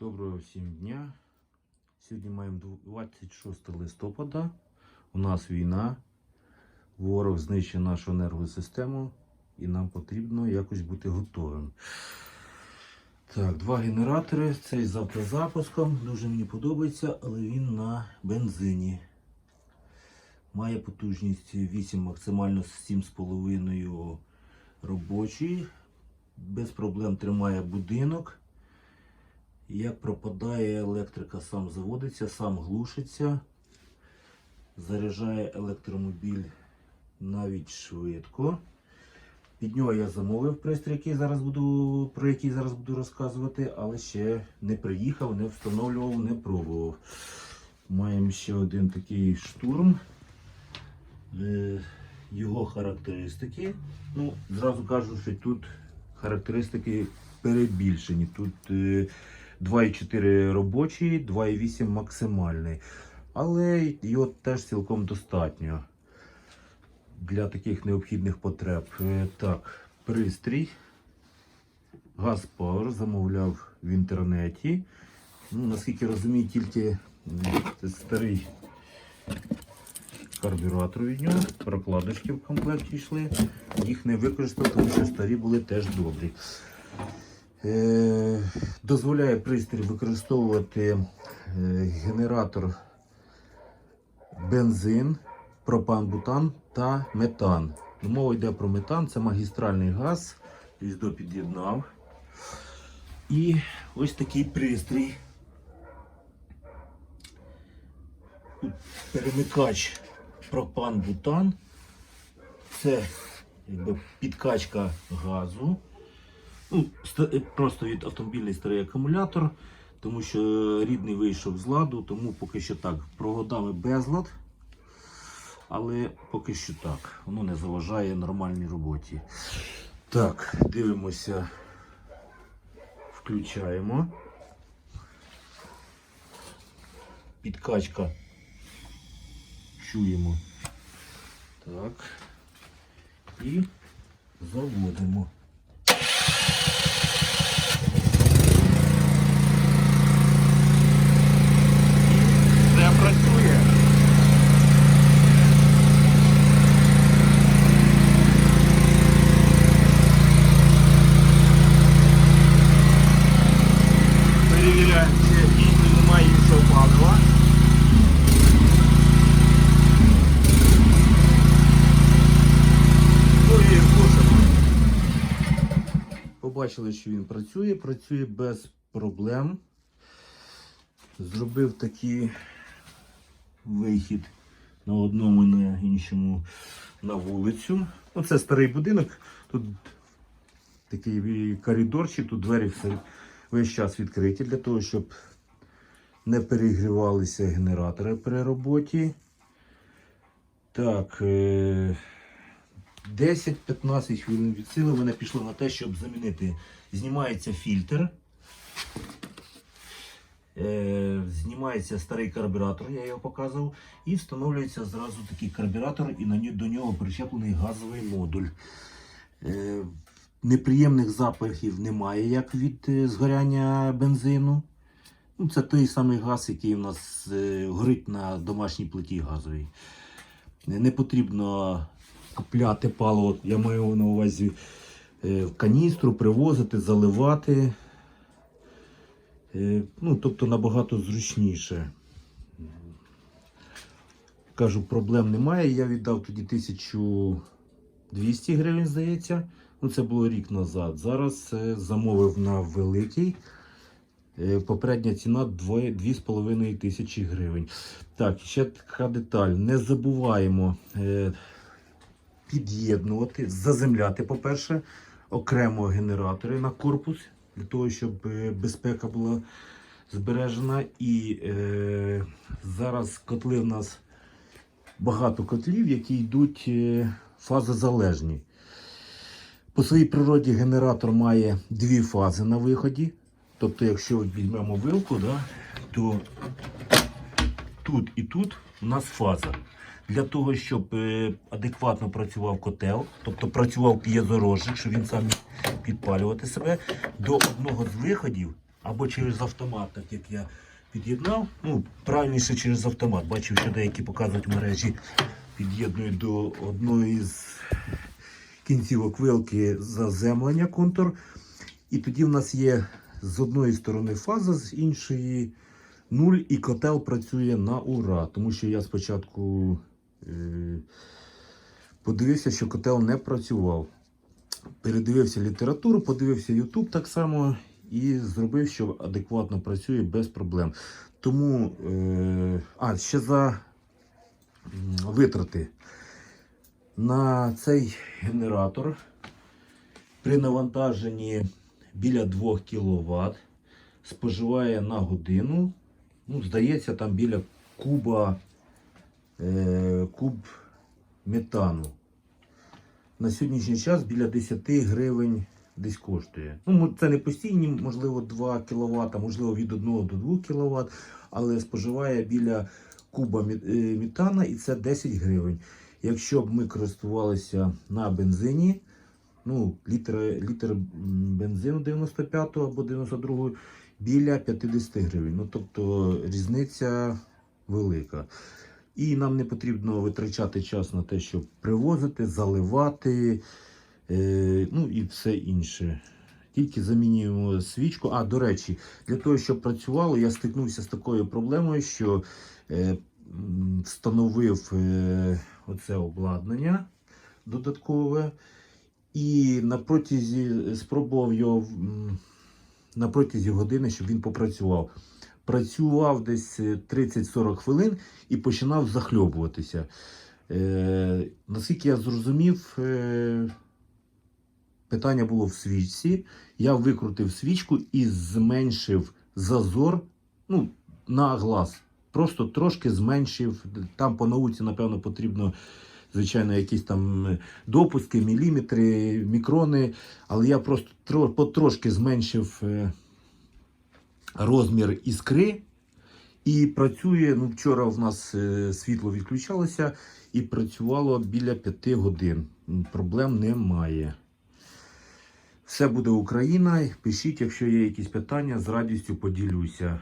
доброго всім дня. Сьогодні маємо 26 листопада. У нас війна. Ворог знищує нашу енергосистему і нам потрібно якось бути готовим. Так, два генератори. Цей з автозапуском. Дуже мені подобається, але він на бензині. Має потужність 8, максимально 7,5 робочий. Без проблем тримає будинок. Як пропадає електрика, сам заводиться, сам глушиться. Заряджає електромобіль навіть швидко. Під нього я замовив пристрій, який зараз буду, про який зараз буду розказувати, але ще не приїхав, не встановлював, не пробував. Маємо ще один такий штурм. Е, Його характеристики. Ну, зразу кажу, що тут характеристики перебільшені. Тут е, 2,4 робочий, 2,8 максимальний. Але його теж цілком достатньо для таких необхідних потреб. Е, Так, пристрій. Газпауер замовляв в інтернеті. Ну, наскільки розумію, тільки старий карбюратор від нього, прокладочки в комплекті йшли. Їх не використав, тому що старі були теж добрі. Е, дозволяє пристрій використовувати е, генератор бензин, пропан-бутан та метан. Ну, Мова йде про метан, це магістральний газ. Віздо під'єднав. І ось такий пристрій. Перемикач пропан-бутан. Це якби підкачка газу. Ну, просто від автомобільний старий акумулятор, тому що рідний вийшов з ладу, тому поки що так. Проводами безлад, але поки що так. Воно не заважає нормальній роботі. Так, дивимося, включаємо. Підкачка. Чуємо. Так. І заводимо. Все працює. Перевіряємо, чи дійсно немає іншого палива. Ну і глушимо. Побачили, що він працює, працює без проблем. Зробив такий вихід на одному і на іншому на вулицю. Ну, це старий будинок. Тут такий коридорчик, тут двері все, весь час відкриті для того, щоб не перегрівалися генератори при роботі. Так, е, 10-15 хвилин від сили мене пішло на те, щоб замінити. Знімається фільтр. Е, знімається старий карбюратор, я його показував, і встановлюється зразу такий карбюратор, і на до нього причеплений газовий модуль. Е, неприємних запахів немає, як від е, згоряння бензину. Ну, це той самий газ, який у нас горить на домашній плиті газовій. Не потрібно купляти паливо, я маю на увазі е, в каністру, привозити, заливати. Е, Ну, тобто набагато зручніше. Кажу, проблем немає. Я віддав тоді 1200 гривень, здається. Ну, це було рік назад. Зараз е, замовив на великий. Е, Попередня ціна 2,5 тисячі гривень. Так, ще така деталь. Не забуваємо е, під'єднувати, заземляти, по-перше, окремо генератори на корпус, для того, щоб е, безпека була збережена. І е, зараз котли в нас багато котлів, які йдуть е, фазозалежні. По своїй природі генератор має дві фази на виході. Тобто, якщо візьмемо вилку, да, то тут і тут у нас фаза. Для того, щоб е, адекватно працював котел, тобто працював п'єзорозчик, щоб він сам підпалювати себе, до одного з виходів або через автомат, так як я під'єднав. Ну, правильніше через автомат. Бачив, що деякі показують мережі, під'єднують до одної з кінцівок вилки заземлення контур. І тоді в нас є з одної сторони фаза, з іншої нуль, і котел працює на ура. Тому що я спочатку подивився, що котел не працював. Передивився літературу, подивився YouTube так само і зробив, що адекватно працює без проблем. Тому, е, а, ще за витрати. На цей генератор при навантаженні біля 2 кВт споживає на годину, ну, здається, там біля куба е, куб метану. На сьогоднішній час біля 10 гривень десь коштує. Ну, це не постійні, можливо, 2 кВт, можливо, від 1 до 2 кВт, але споживає біля куба е, метана і це 10 гривень. Якщо б ми користувалися на бензині, ну, літр, літр бензину 95 або 92 біля 50 гривень. Ну, тобто різниця велика. І нам не потрібно витрачати час на те, щоб привозити, заливати, е, ну і все інше. Тільки замінюємо свічку. А, до речі, для того, щоб працювало, я стикнувся з такою проблемою, що е, встановив е, оце обладнання додаткове. І на протязі спробував його на протязі години, щоб він попрацював. Працював десь е, 30-40 хвилин і починав захльобуватися. Е, наскільки я зрозумів, е, питання було в свічці. Я викрутив свічку і зменшив зазор ну, на глаз. Просто трошки зменшив. Там по науці, напевно, потрібно, звичайно, якісь там е, допуски, міліметри, мікрони. Але я просто тро, потрошки зменшив е, розмір іскри. І працює, ну вчора в нас е, світло відключалося і працювало біля 5 годин. Проблем немає. Все буде Україна. Пишіть, якщо є якісь питання, з радістю поділюся.